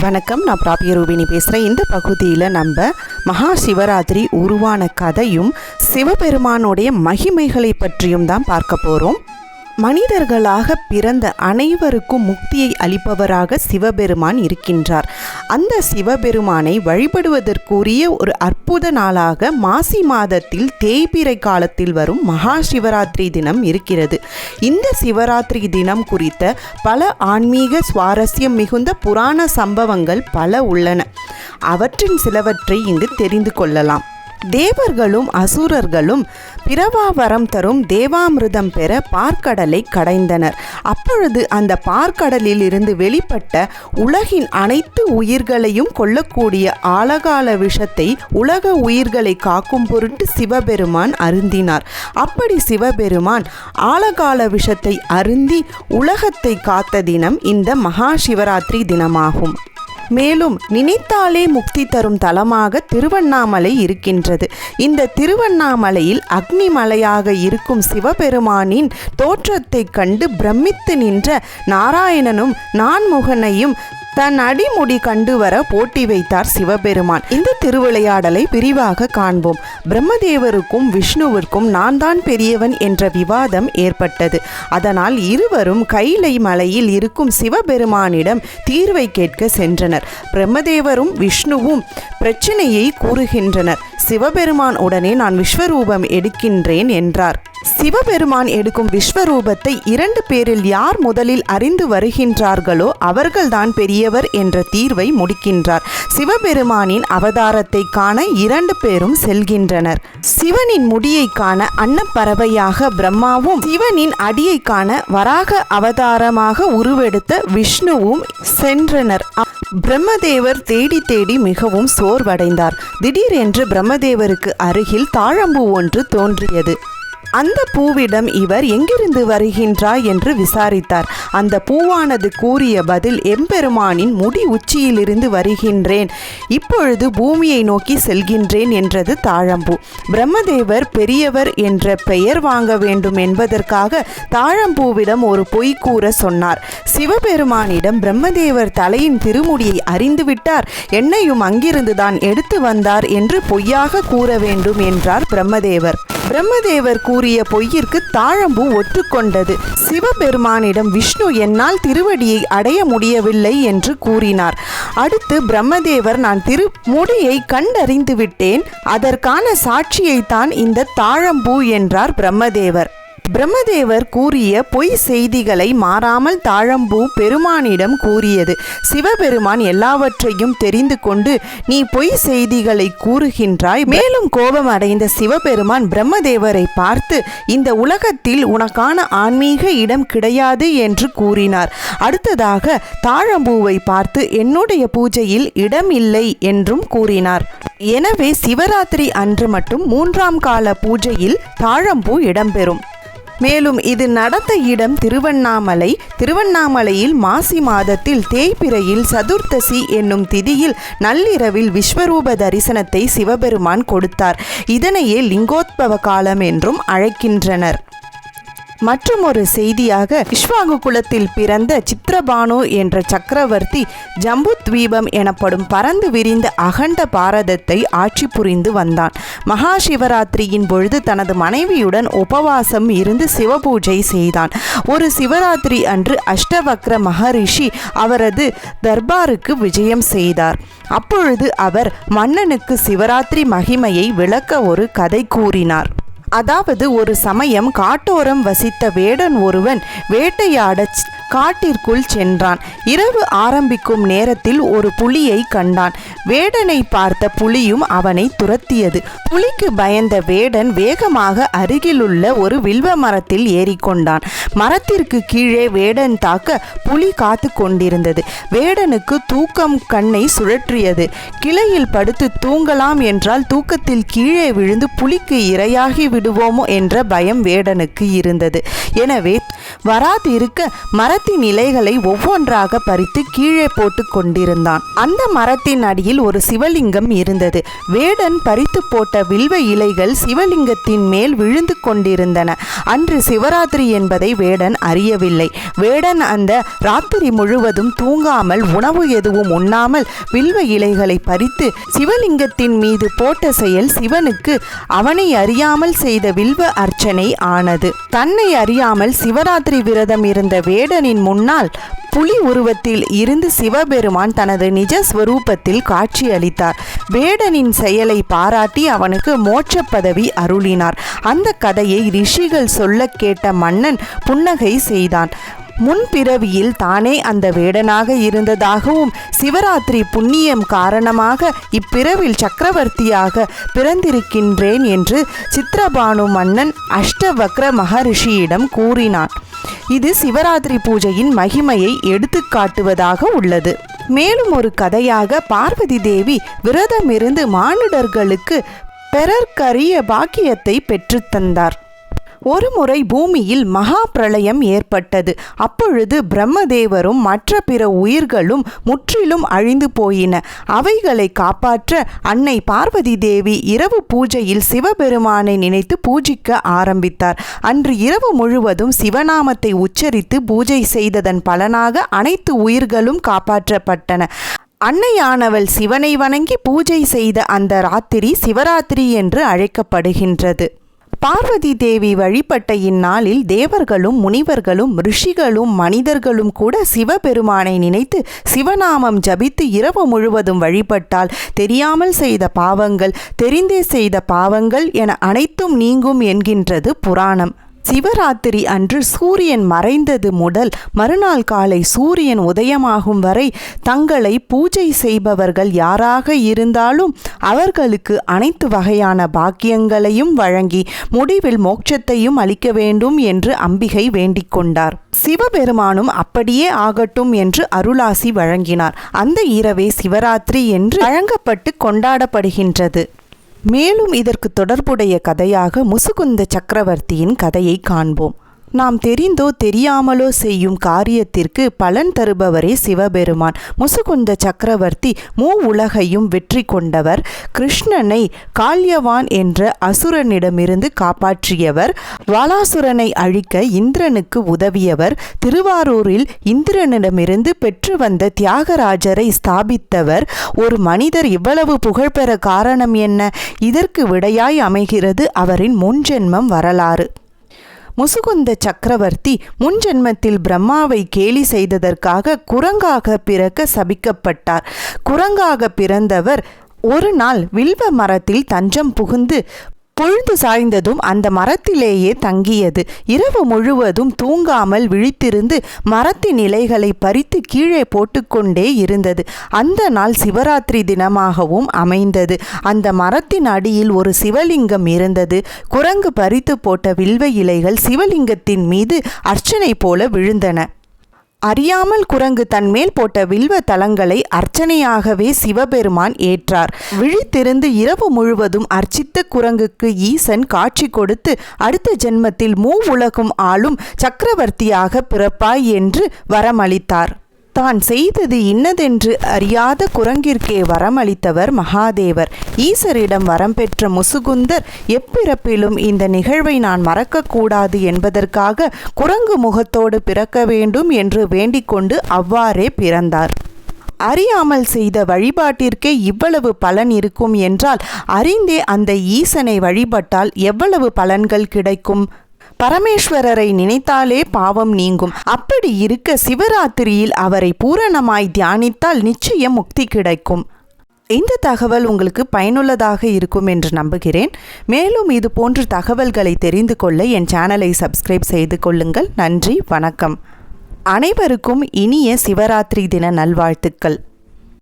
வணக்கம். நான் பிராபிய ரூபினி பேசுகிறேன் இந்த பகுதியில் நம்ம மகா சிவராத்திரி உருவான கதையும் சிவபெருமானுடைய மகிமைகளை பற்றியும் தான் பார்க்க போகிறோம் மனிதர்களாக பிறந்த அனைவருக்கும் முக்தியை அளிப்பவராக சிவபெருமான் இருக்கின்றார். அந்த சிவபெருமானை வழிபடுவதற்குரிய ஒரு அற்புத நாளாக மாசி மாதத்தில் தேய்பிறை காலத்தில் வரும் மகா சிவராத்திரி தினம் இருக்கிறது. இந்த சிவராத்திரி தினம் குறித்த பல ஆன்மீக சுவாரஸ்யம் மிகுந்த புராண சம்பவங்கள் பல உள்ளன. அவற்றின் சிலவற்றை இங்கு தெரிந்து கொள்ளலாம். தேவர்களும் அசுரர்களும் பிரபாவரம் தரும் தேவாமிர்தம் பெற பார்க்கடலை கடைந்தனர். அப்பொழுது அந்த பார்க்கடலில் இருந்து வெளிப்பட்ட உலகின் அனைத்து உயிர்களையும் கொல்லக்கூடிய ஆழகால விஷத்தை உலக உயிர்களை காக்கும் பொருட்டு சிவபெருமான் அருந்தினார். அப்படி சிவபெருமான் ஆழகால விஷத்தை அருந்தி உலகத்தை காத்த தினம் இந்த மகா சிவராத்திரி தினமாகும். மேலும் நினைத்தாலே முக்தி தரும் தலமாக திருவண்ணாமலை இருக்கின்றது. இந்த திருவண்ணாமலையில் அக்னி மலையாக இருக்கும் சிவபெருமானின் தோற்றத்தைக் கண்டு பிரமித்து நின்ற நாராயணனும் நான்முகனையும் தன் அடிமுடி கண்டு வர போட்டி வைத்தார் சிவபெருமான். இந்த திருவிளையாடலை விரிவாக காண்போம். பிரம்மதேவருக்கும் விஷ்ணுவிற்கும் நான் தான் பெரியவன் என்ற விவாதம் ஏற்பட்டது. அதனால் இருவரும் கைலை மலையில் இருக்கும் சிவபெருமானிடம் தீர்வை கேட்க சென்றனர். பிரம்மதேவரும் விஷ்ணுவும் பிரச்சனையை கூறுகின்றனர். சிவபெருமான் உடனே நான் விஸ்வரூபம் எடுக்கின்றேன் என்றார். சிவபெருமான் எடுக்கும் விஸ்வரூபத்தை இரண்டு பேரில் யார் முதலில் அறிந்து வருகின்றார்களோ அவர்கள்தான் உடையவர் என்ற தீர்வை முடிக்கின்றார். சிவபெருமானின் அவதாரத்தை காண இரண்டு பேரும் செல்கின்றனர். சிவனின் முடியை காண அன்னப்பறவையாக பிரம்மாவும் சிவனின் அடியை காண வராக அவதாரமாக உருவெடுத்த விஷ்ணுவும் சென்றனர். பிரம்மதேவர் தேடி தேடி மிகவும் சோர்வடைந்தார். திடீரென்று பிரம்மதேவருக்கு அருகில் தாழம்பூ ஒன்று தோன்றியது. அந்த பூவிடம் இவர் எங்கிருந்து வருகின்றார் என்று விசாரித்தார். அந்த பூவானது கூறிய பதில் எம்பெருமானின் முடி உச்சியிலிருந்து வருகின்றேன். இப்பொழுது பூமியை நோக்கி செல்கின்றேன் என்றது தாழம்பூ. பிரம்மதேவர் பெரியவர் என்ற பெயர் வாங்க வேண்டும் என்பதற்காக தாழம்பூவிடம் ஒரு பொய் கூற சொன்னார். சிவபெருமானிடம் பிரம்மதேவர் தலையின் திருமுடியை அறிந்துவிட்டார் என்னையும் அங்கிருந்துதான் எடுத்து வந்தார் என்று பொய்யாக கூற வேண்டும் என்றார் பிரம்மதேவர். பிரம்மதேவர் கூறிய பொய்யிற்கு தாழம்பூ ஒற்றுக்கொண்டது சிவபெருமானிடம் விஷ்ணு என்னால் திருவடியை அடைய முடியவில்லை என்று கூறினார். அடுத்து பிரம்மதேவர் நான் திரு முடியை கண்டறிந்து விட்டேன் அதற்கான சாட்சியைத்தான் இந்த தாழம்பூ என்றார் பிரம்மதேவர். பிரம்மதேவர் கூறிய பொய் செய்திகளை மாறாமல் தாழம்பூ பெருமானிடம் கூறியது. சிவபெருமான் எல்லாவற்றையும் தெரிந்து கொண்டு நீ பொய் செய்திகளை கூறுகின்றாய். மேலும் கோபம் அடைந்த சிவபெருமான் பிரம்மதேவரை பார்த்து இந்த உலகத்தில் உனக்கான ஆன்மீக இடம் கிடையாது என்று கூறினார். அடுத்ததாக தாழம்பூவை பார்த்து என்னுடைய பூஜையில் இடம் இல்லை என்றும் கூறினார். எனவே சிவராத்திரி அன்று மட்டும் மூன்றாம் கால பூஜையில் தாழம்பூ இடம்பெறும். மேலும் இது நடந்த இடம் திருவண்ணாமலை. திருவண்ணாமலையில் மாசி மாதத்தில் தேய்பிறையில் சதுர்த்தசி என்னும் திதியில் நள்ளிரவில் விஸ்வரூப தரிசனத்தை சிவபெருமான் கொடுத்தார். இதனையே லிங்கோத்பவ காலம் என்றும் அழைக்கின்றனர். மற்றும் ஒரு செய்தியாக இஷ்வாங்கு குலத்தில் பிறந்த சித்ரபானு என்ற சக்கரவர்த்தி ஜம்பு தீபம் எனப்படும் பறந்து விரிந்த அகண்ட பாரதத்தை ஆட்சி புரிந்து வந்தான். மகா சிவராத்திரியின் பொழுது தனது மனைவியுடன் உபவாசம் இருந்து சிவபூஜை செய்தான். ஒரு சிவராத்திரி அன்று அஷ்டவக்ர மகரிஷி அவரது தர்பாருக்கு விஜயம் செய்தார். அப்பொழுது அவர் மன்னனுக்கு சிவராத்திரி மகிமையை விளக்க ஒரு கதை கூறினார். அதாவது ஒரு சமயம் காட்டோரம் வசித்த வேடன் ஒருவன் வேட்டையாட காட்டிற்குள் சென்றான். இரவு ஆரம்பிக்கும் நேரத்தில் ஒரு புலியை கண்டான். வேடனை பார்த்த புலியும் அவனை துரத்தியது. புலிக்கு பயந்த வேடன் வேகமாக அருகிலுள்ள ஒரு வில்வ மரத்தில் ஏறிக்கொண்டான். மரத்திற்கு கீழே வேடன் தாக்க புலி காத்து கொண்டிருந்தது. வேடனுக்கு தூக்கம் கண்ணை சுழற்றியது. கிளையில் படுத்து தூங்கலாம் என்றால் தூக்கத்தில் கீழே விழுந்து புலிக்கு இரையாகி விடுவோமோ என்ற பயம் வேடனுக்கு இருந்தது. எனவே வராதிருக்க மர மரத்தின் இலைகளை ஒவ்வொன்றாக பறித்து கீழே போட்டு கொண்டிருந்தான். அந்த மரத்தின் அடியில் ஒரு சிவலிங்கம் இருந்தது. வேடன் பறித்து போட்ட வில்வ இலைகள் சிவலிங்கத்தின் மேல் விழுந்து கொண்டிருந்தன. அன்று சிவராத்திரி என்பதை வேடன் அறியவில்லை. வேடன் அந்த ராத்திரி முழுவதும் தூங்காமல் உணவு எதுவும் உண்ணாமல் வில்வ இலைகளை பறித்து சிவலிங்கத்தின் மீது போட்ட செயல் சிவனுக்கு அவனை அறியாமல் செய்த வில்வ அர்ச்சனை ஆனது. தன்னை அறியாமல் சிவராத்திரி விரதம் இருந்த வேடன் சிவபெருமானின் முன்னால் புலி உருவத்தில் இருந்து சிவபெருமான் தனது நிஜ ஸ்வரூபத்தில் காட்சியளித்தார் வேடனின் செயலை பாராட்டி அவனுக்கு மோட்ச பதவி அருளினார். அந்த கதையை ரிஷிகள் சொல்ல கேட்ட மன்னன் புன்னகை செய்தான். முன்பிறவியில் தானே அந்த வேடனாக இருந்ததாகவும் சிவராத்திரி புண்ணியம் காரணமாக இப்பிறவில் சக்கரவர்த்தியாக பிறந்திருக்கின்றேன் என்று சித்திரபானு மன்னன் அஷ்டவக்ர மகரிஷியிடம் கூறினான். இது சிவராத்திரி பூஜையின் மகிமையை எடுத்துக்காட்டுவதாக உள்ளது. மேலும் ஒரு கதையாக பார்வதி தேவி விரதமிருந்து மானிடர்களுக்கு பெறற்கரிய பாக்கியத்தை பெற்றுத்தந்தார் ஒருமுறை பூமியில் மகா பிரளயம் ஏற்பட்டது. அப்பொழுது பிரம்மதேவரும் மற்ற பிற உயிர்களும் முற்றிலும் அழிந்து போயின. அவைகளை காப்பாற்ற அன்னை பார்வதி தேவி இரவு பூஜையில் சிவபெருமானை நினைத்து பூஜிக்க ஆரம்பித்தார். அன்று இரவு முழுவதும் சிவநாமத்தை உச்சரித்து பூஜை செய்ததன் பலனாக அனைத்து உயிர்களும் காப்பாற்றப்பட்டன. அன்னையானவள் சிவனை வணங்கி பூஜை செய்த அந்த ராத்திரி சிவராத்திரி என்று அழைக்கப்படுகின்றது. பார்வதி தேவி வழிபட்ட இந்நாளில் தேவர்களும் முனிவர்களும் ரிஷிகளும் மனிதர்களும் கூட சிவபெருமானை நினைத்து சிவநாமம் ஜபித்து இரவு முழுவதும் வழிபட்டால் தெரியாமல் செய்த பாவங்கள் தெரிந்தே செய்த பாவங்கள் என அனைத்தும் நீங்கும் என்கின்றது புராணம். சிவராத்திரி அன்று சூரியன் மறைந்தது முதல் மறுநாள் காலை சூரியன் உதயமாகும் வரை தங்களை பூஜை செய்பவர்கள் யாராக இருந்தாலும் அவர்களுக்கு அனைத்து வகையான பாக்கியங்களையும் வழங்கி முடிவில் மோட்சத்தையும் அளிக்க வேண்டும் என்று அம்பிகை வேண்டிக் கொண்டார். சிவபெருமானும் அப்படியே ஆகட்டும் என்று அருளாசி வழங்கினார். அந்த இரவே சிவராத்திரி என்று வழங்கப்பட்டு கொண்டாடப்படுகின்றது. மேலும் இதற்கு தொடர்புடைய கதையாக முசுகுந்த சக்கரவர்த்தியின் கதையை காண்போம். நாம் தெரிந்தோ தெரியாமலோ செய்யும் காரியத்திற்கு பலன் தருபவரே சிவபெருமான். முசுகுந்த சக்கரவர்த்தி மூ உலகையும் வெற்றி கொண்டவர். கிருஷ்ணனை கால்யவான் என்ற அசுரனிடமிருந்து காப்பாற்றியவர். வாலாசுரனை அழிக்க இந்திரனுக்கு உதவியவர். திருவாரூரில் இந்திரனிடமிருந்து பெற்று வந்த தியாகராஜரை ஸ்தாபித்தவர். ஒரு மனிதர் இவ்வளவு புகழ்பெற காரணம் என்ன? இதற்கு விடையாய் அமைகிறது அவரின் முன்ஜென்மம் வரலாறு. முசுகுந்த சக்கரவர்த்தி முன்ஜென்மத்தில் பிரம்மாவை கேலி செய்ததற்காக குரங்காக பிறக்க சபிக்கப்பட்டார். குரங்காக பிறந்தவர் ஒரு நாள் வில்வ மரத்தில் தஞ்சம் புகுந்து பொழுது சாய்ந்ததும் அந்த மரத்திலேயே தங்கியது. இரவு முழுவதும் தூங்காமல் விழித்திருந்து மரத்தின் இலைகளை பறித்து கீழே போட்டுக்கொண்டே இருந்தது. அந்த நாள் சிவராத்திரி தினமாகவும் அமைந்தது. அந்த மரத்தின் அடியில் ஒரு சிவலிங்கம் இருந்தது. குரங்கு பறித்து போட்ட வில்வ இலைகள் சிவலிங்கத்தின் மீது அர்ச்சனை போல விழுந்தன. அறியாமல் குரங்கு தன்மேல் போட்ட வில்வ தலங்களை அர்ச்சனையாகவே சிவபெருமான் ஏற்றார். விழித்திருந்து இரவு முழுவதும் அர்ச்சித்த குரங்குக்கு ஈசன் காட்சி கொடுத்து அடுத்த ஜென்மத்தில் மூ உலகும் ஆளும் சக்கரவர்த்தியாக பிறப்பாய் என்று வரமளித்தார். தான் செய்தது இன்னதென்று அறியாத குரங்கிற்கே வரமளித்தவர் மகாதேவர். ஈசரிடம் வரம் பெற்ற முசுகுந்தர் எப்பிறப்பிலும் இந்த நிகழ்வை நான் மறக்கக்கூடாது என்பதற்காக குரங்கு முகத்தோடு பிறக்க வேண்டும் என்று வேண்டிக்கொண்டு அவ்வாறே பிறந்தார். அறியாமல் செய்த வழிபாட்டிற்கே இவ்வளவு பலன் இருக்கும் என்றால் அறிந்தே அந்த ஈசனை வழிபட்டால் எவ்வளவு பலன்கள் கிடைக்கும்? பரமேஸ்வரரை நினைத்தாலே பாவம் நீங்கும். அப்படி இருக்க சிவராத்திரியில் அவரை பூரணமாய் தியானித்தால் நிச்சயம் முக்தி கிடைக்கும். இந்த தகவல் உங்களுக்கு பயனுள்ளதாக இருக்கும் என்று நம்புகிறேன். மேலும் இது போன்ற தகவல்களை தெரிந்து கொள்ள என் சேனலை சப்ஸ்கிரைப் செய்து கொள்ளுங்கள். நன்றி வணக்கம். அனைவருக்கும் இனிய சிவராத்திரி தின நல்வாழ்த்துக்கள்.